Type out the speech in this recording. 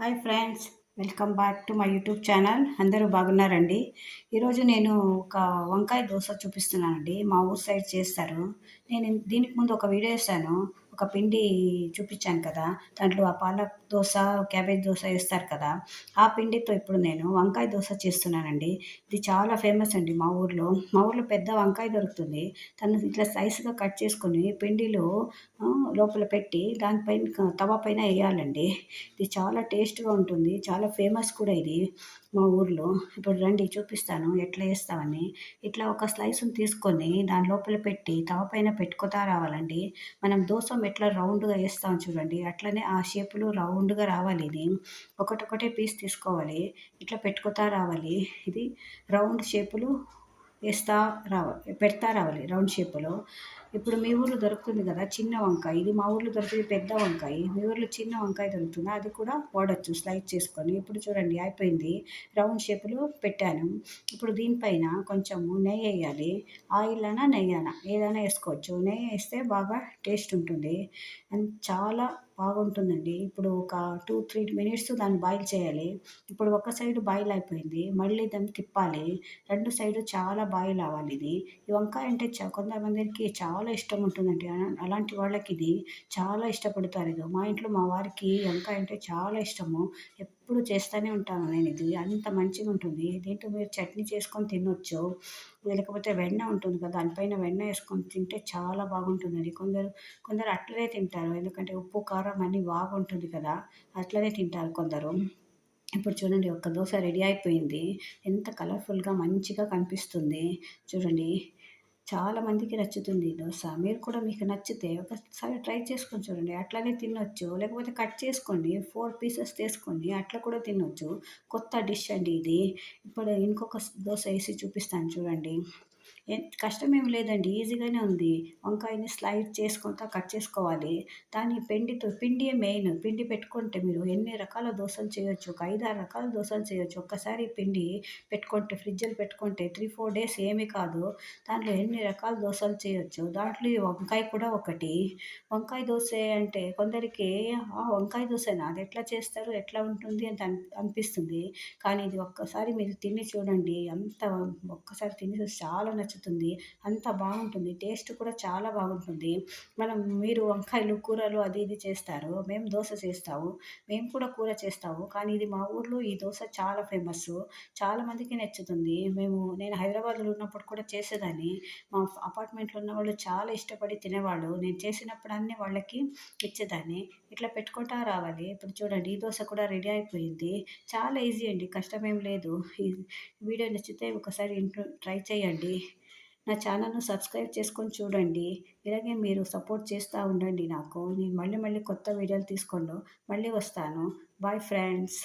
Hi friends welcome back to my YouTube channel. అందరూ బాగున్నారండి? ఈరోజు నేను ఒక వంకాయ దోశ చూపిస్తున్నానండి. మా ఊరు సైడ్ చేస్తారు. నేను దీనికి ముందు ఒక వీడియో వేసాను ఒక పిండి చూపించాను కదా దాంట్లో ఆ పాలక్ దోశ క్యాబేజ్ దోశ వేస్తారు కదా ఆ పిండితో ఇప్పుడు నేను వంకాయ దోశ చేస్తున్నానండి. ఇది చాలా ఫేమస్ అండి మా ఊర్లో. మా ఊర్లో పెద్ద వంకాయ దొరుకుతుంది. తను ఇట్లా సైజుగా కట్ చేసుకొని పిండిలో లోపల పెట్టి దానిపైన తవా పైన వేయాలండి. ఇది చాలా టేస్ట్గా ఉంటుంది. చాలా ఫేమస్ కూడా ఇది మా ఊర్లో. ఇప్పుడు రండి చూపిస్తాను ఎట్లా వేస్తామని. ఇట్లా ఒక స్లైస్ని తీసుకొని దాని లోపల పెట్టి తవ పైన పెట్టుకుతా రావాలండి. మనం దోశ ఎట్లా రౌండ్గా వేస్తాం చూడండి. అట్లనే ఆ షేపులు రౌండ్గా రావాలి ఇది. ఒకటొకటే పీస్ తీసుకోవాలి. ఇట్లా పెట్టుకుతా రావాలి. ఇది రౌండ్ షేపులు వేస్తా రావాలి పెడతా రావాలి రౌండ్ షేప్లో. ఇప్పుడు మీ ఊర్లో దొరుకుతుంది కదా చిన్న వంకాయ ఇది మా ఊర్లో దొరుకుతుంది పెద్ద వంకాయ మీ ఊర్లో చిన్న వంకాయ దొరుకుతుంది? అది కూడా వాడచ్చు స్లైడ్ చేసుకొని. ఇప్పుడు చూడండి అయిపోయింది. రౌండ్ షేప్లో పెట్టాను. ఇప్పుడు దీనిపైన కొంచెము నెయ్యి వేయాలి. ఆయిల్ అయినా నెయ్యి అయినా ఏదైనా వేసుకోవచ్చు. నెయ్యి వేస్తే బాగా టేస్ట్ ఉంటుంది. అండ్ చాలా బాగుంటుందండి. ఇప్పుడు ఒక టూ త్రీ మినిట్స్ దాన్ని బాయిల్ చేయాలి. ఇప్పుడు ఒక సైడ్ బాయిల్ అయిపోయింది. మళ్ళీ దాన్ని తిప్పాలి. రెండు సైడు చాలా బాయిల్ అవ్వాలి ఇది. ఈ వంకాయ అంటే కొంతమందికి చాలా ఇష్టం ఉంటుందండి. అలాంటి వాళ్ళకి ఇది చాలా ఇష్టపడతారు. ఇది మా ఇంట్లో మా వారికి వంకాయ అంటే చాలా ఇష్టము. ఎప్పుడు చేస్తూనే ఉంటాను నేను ఇది. అంత మంచిగా ఉంటుంది. దీంట్లో మీరు చట్నీ చేసుకొని తినొచ్చు? లేకపోతే వెన్న ఉంటుంది కదా దానిపైన వెన్న వేసుకొని తింటే చాలా బాగుంటుందండి. కొందరు కొందరు అట్లనే తింటారు. ఎందుకంటే ఉప్పు కారం అన్నీ బాగుంటుంది కదా అట్లనే తింటారు కొందరు. ఇప్పుడు చూడండి ఒక్క దోశ రెడీ అయిపోయింది. ఎంత కలర్ఫుల్గా మంచిగా కనిపిస్తుంది. చూడండి చాలా మందికి నచ్చుతుంది ఈ దోశ. మీరు కూడా మీకు నచ్చితే ఒకసారి ట్రై చేసుకొని చూడండి. అట్లానే తినొచ్చు. లేకపోతే కట్ చేసుకోండి. ఫోర్ పీసెస్ తీసుకోండి అట్లా కూడా తినొచ్చు. కొత్త డిష్ అండి ఇది. ఇప్పుడు ఇంకొక దోశ వేసి చూపిస్తాను చూడండి. కష్టం ఏమి లేదండి ఈజీగానే ఉంది. వంకాయని స్లైడ్ చేసుకుంటా కట్ చేసుకోవాలి. దాన్ని పిండితో పిండి మెయిన్. పిండి పెట్టుకుంటే మీరు ఎన్ని రకాల దోశలు చేయొచ్చు? ఒక ఐదారు రకాల దోశలు చేయొచ్చు. ఒక్కసారి పిండి పెట్టుకుంటే ఫ్రిడ్జ్లో పెట్టుకుంటే త్రీ ఫోర్ డేస్ ఏమీ కాదు. దాంట్లో ఎన్ని రకాల దోశలు చేయొచ్చు? దాంట్లో ఈ వంకాయ కూడా ఒకటి. వంకాయ దోశ అంటే కొందరికి ఆ వంకాయ దోశనా? అది ఎట్లా చేస్తారు? ఎట్లా ఉంటుంది? అని అనిపిస్తుంది. కానీ ఇది ఒక్కసారి మీరు తిని చూడండి. అంత ఒక్కసారి తిని చాలా నచ్చుతుంది. నచ్చుతుంది అంత బాగుంటుంది. టేస్ట్ కూడా చాలా బాగుంటుంది. మనం మీరు వంకాయలు కూరలు అది ఇది చేస్తారు. మేము దోశ చేస్తాము. మేము కూడా కూర చేస్తాము. కానీ ఇది మా ఊర్లో ఈ దోశ చాలా ఫేమస్ చాలా మందికి నచ్చుతుంది. మేము నేను హైదరాబాద్లో ఉన్నప్పుడు కూడా చేసేదాన్ని. మా అపార్ట్మెంట్లో ఉన్న వాళ్ళు చాలా ఇష్టపడి తినేవాళ్ళు. నేను చేసినప్పుడు అన్నీ వాళ్ళకి ఇచ్చేదాన్ని. ఇట్లా పెట్టుకుంటా రావాలి. ఇప్పుడు చూడండి ఈ దోశ కూడా రెడీ అయిపోయింది. చాలా ఈజీ అండి. కష్టమేం లేదు. ఈ వీడియో నచ్చితే ఒకసారి ఇంట్లో ట్రై చేయండి. నా ఛానల్ను సబ్స్క్రైబ్ చేసుకొని చూడండి. ఇలాగే మీరు సపోర్ట్ చేస్తూ ఉండండి నాకు. నేను మళ్ళీ మళ్ళీ కొత్త వీడియోలు తీసుకోండు. మళ్ళీ వస్తాను. Bye friends.